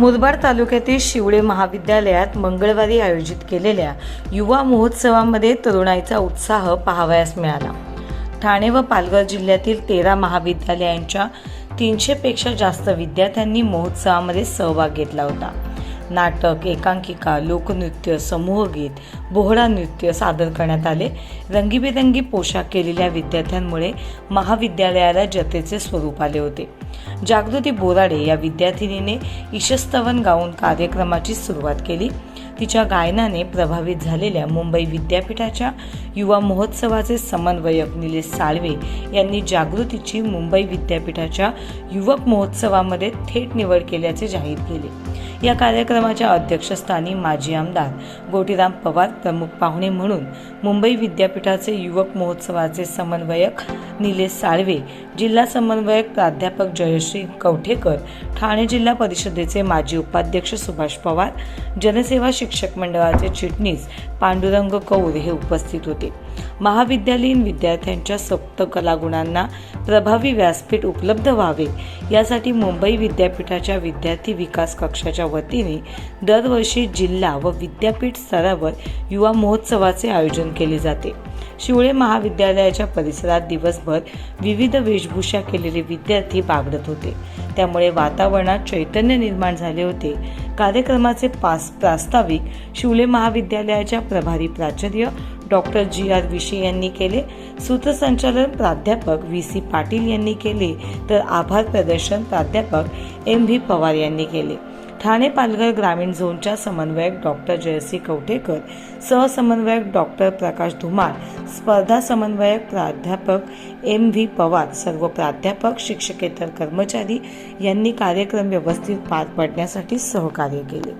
मुरबाड तालुक्यातील शिवळे महाविद्यालयात मंगळवारी आयोजित केलेल्या युवा महोत्सवामध्ये तरुणाईचा उत्साह पाहावयास मिळाला. ठाणे व पालघर जिल्ह्यातील तेरा महाविद्यालयांच्या तीनशेपेक्षा जास्त विद्यार्थ्यांनी महोत्सवामध्ये सहभाग घेतला होता. नाटक एकांकिका लोकनृत्य समूहगीत बोहडा नृत्य सादर करण्यात आले. रंगीबेरंगी पोशाख केलेल्या विद्यार्थ्यांमुळे महाविद्यालयाला जत्रेचे स्वरूप आले होते. जागृती बोराडे या विद्यार्थिनीने ईशस्तवन गाऊन कार्यक्रमाची सुरुवात केली. तिच्या गायनाने प्रभावित झालेल्या मुंबई विद्यापीठाच्या युवा महोत्सवाचे समन्वयक निलेश साळवे यांनी जागृतीची मुंबई विद्यापीठाच्या युवक महोत्सवामध्ये थेट निवड केल्याचे जाहीर केले. या कार्यक्रमाच्या अध्यक्षस्थानी माजी आमदार गोटीराम पवार प्रमुख पाहुणे म्हणून मुंबई विद्यापीठाचे युवक महोत्सवाचे समन्वयक निलेश साळवे जिल्हा समन्वयक प्राध्यापक जयश्री कवठेकर ठाणे जिल्हा परिषदेचे माजी उपाध्यक्ष सुभाष पवार जनसेवा शिक्षक मंडळाचे चिटणीस पांडुरंग कौर हे उपस्थित होते. महाविद्यालयीन विद्यार्थ्यांच्या सप्त कलागुणांना प्रभावी व्यासपीठ उपलब्ध व्हावे यासाठी मुंबई विद्यापीठाच्या विद्यार्थी विकास कक्षाच्या वतीने दरवर्षी जिल्हा व विद्यापीठ स्तरावर युवा महोत्सवाचे आयोजन केले जाते. शिवळे महाविद्यालयाच्या परिसरात दिवसभर विविध वेशभूषा केलेले विद्यार्थी बागडत होते. त्यामुळे वातावरणात चैतन्य निर्माण झाले होते. कार्यक्रमाचे पास प्रास्ताविक शिवले महाविद्यालयाच्या प्रभारी प्राचार्य डॉक्टर जी. आर. विशे यांनी केले. सूत्रसंचालन प्राध्यापक व्ही. सी. पाटील यांनी केले. तर आभार प्रदर्शन प्राध्यापक एम. व्ही. पवार यांनी केले. ठाणे पालघर ग्रामीण झोनच्या समन्वयक डॉक्टर जयश्री कवठेकर सहसमन्वयक डॉक्टर प्रकाश धुमाळ स्पर्धा समन्वयक प्राध्यापक एम व्ही पवार सर्व प्राध्यापक शिक्षकेतर कर्मचारी यांनी कार्यक्रम व्यवस्थित पार पाडण्यासाठी सहकार्य केले.